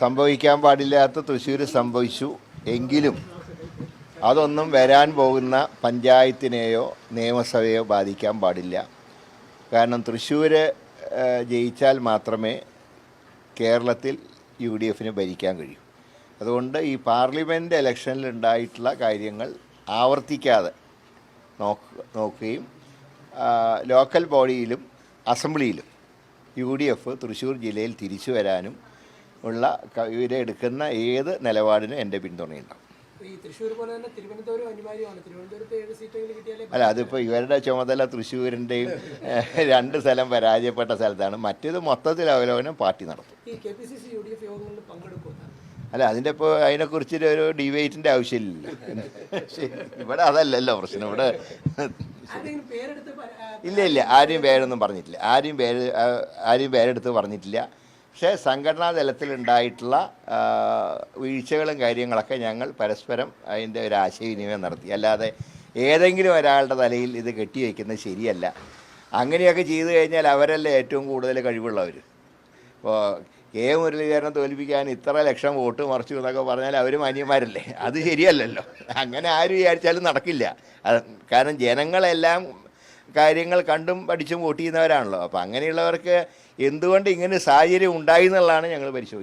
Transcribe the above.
സംഭവിക്കാൻ പാടില്ലാത്ത തൃശ്ശൂർ സംഭവിച്ചു എങ്കിലും അതൊന്നും വരാൻ പോകുന്ന പഞ്ചായത്തിനെയോ നിയമസഭയോ ബാധിക്കാൻ പാടില്ല. കാരണം തൃശ്ശൂർ ജയിച്ചാൽ മാത്രമേ കേരളത്തിൽ യു ഡി എഫിന് ഭരിക്കാൻ കഴിയൂ. അതുകൊണ്ട് ഈ പാർലമെന്റ് ഇലക്ഷനിൽ ഉണ്ടായിട്ടുള്ള കാര്യങ്ങൾ ആവർത്തിക്കാതെ നോക്ക നോക്കുകയും ലോക്കൽ ബോഡിയിലും അസംബ്ലിയിലും യു ഡി എഫ് തൃശ്ശൂർ ജില്ലയിൽ തിരിച്ചു വരാനും ഉള്ള ഇവരെടുക്കുന്ന ഏത് നിലപാടിനും എന്റെ പിന്തുണയുണ്ടാവും. അല്ല അതിപ്പോൾ ഇവരുടെ ചുമതല തൃശ്ശൂരിന്റെയും രണ്ട് സ്ഥലം പരാജയപ്പെട്ട സ്ഥലത്താണ്. മറ്റേത് മൊത്തത്തിൽ അവലോകനം പാർട്ടി നടത്തും. അല്ല അതിന്റെ ഇപ്പോൾ അതിനെക്കുറിച്ച് ഒരു ഡിബേറ്റിന്റെ ആവശ്യമില്ല ഇവിടെ അതല്ലല്ലോ പ്രശ്നം. ഇവിടെ ഇല്ല ഇല്ല ആരെയും പേരൊന്നും പറഞ്ഞിട്ടില്ല. ആരെയും പേര് ആരും ആരെയും പേരെടുത്ത് പറഞ്ഞിട്ടില്ല. പക്ഷേ സംഘടനാ തലത്തിലുണ്ടായിട്ടുള്ള വീഴ്ചകളും കാര്യങ്ങളൊക്കെ ഞങ്ങൾ പരസ്പരം അതിന്റെ ഒരു ആശയവിനിമയം നടത്തി. അല്ലാതെ ഏതെങ്കിലും ഒരാളുടെ തലയിൽ ഇത് കെട്ടിവെക്കുന്നത് ശരിയല്ല. അങ്ങനെയൊക്കെ ചെയ്തു കഴിഞ്ഞാൽ അവരല്ലേ ഏറ്റവും കൂടുതൽ കഴിവുള്ളവർ ഇപ്പോൾ കെ മുരളീധരനെ തോൽപ്പിക്കാൻ ഇത്ര ലക്ഷം വോട്ട് മറിച്ചു എന്നൊക്കെ പറഞ്ഞാൽ അവരും മാന്യന്മാരല്ലേ? അത് ശരിയല്ലല്ലോ. അങ്ങനെ ആര് വിചാരിച്ചാലും നടക്കില്ല. കാരണം ജനങ്ങളെല്ലാം കാര്യങ്ങൾ കണ്ടും പഠിച്ചും വോട്ട് ചെയ്യുന്നവരാണല്ലോ. അപ്പോൾ അങ്ങനെയുള്ളവർക്ക് എന്തുകൊണ്ട് ഇങ്ങനെ സാഹചര്യം ഉണ്ടായി എന്നുള്ളതാണ് ഞങ്ങൾ പരിശോധിക്കുന്നത്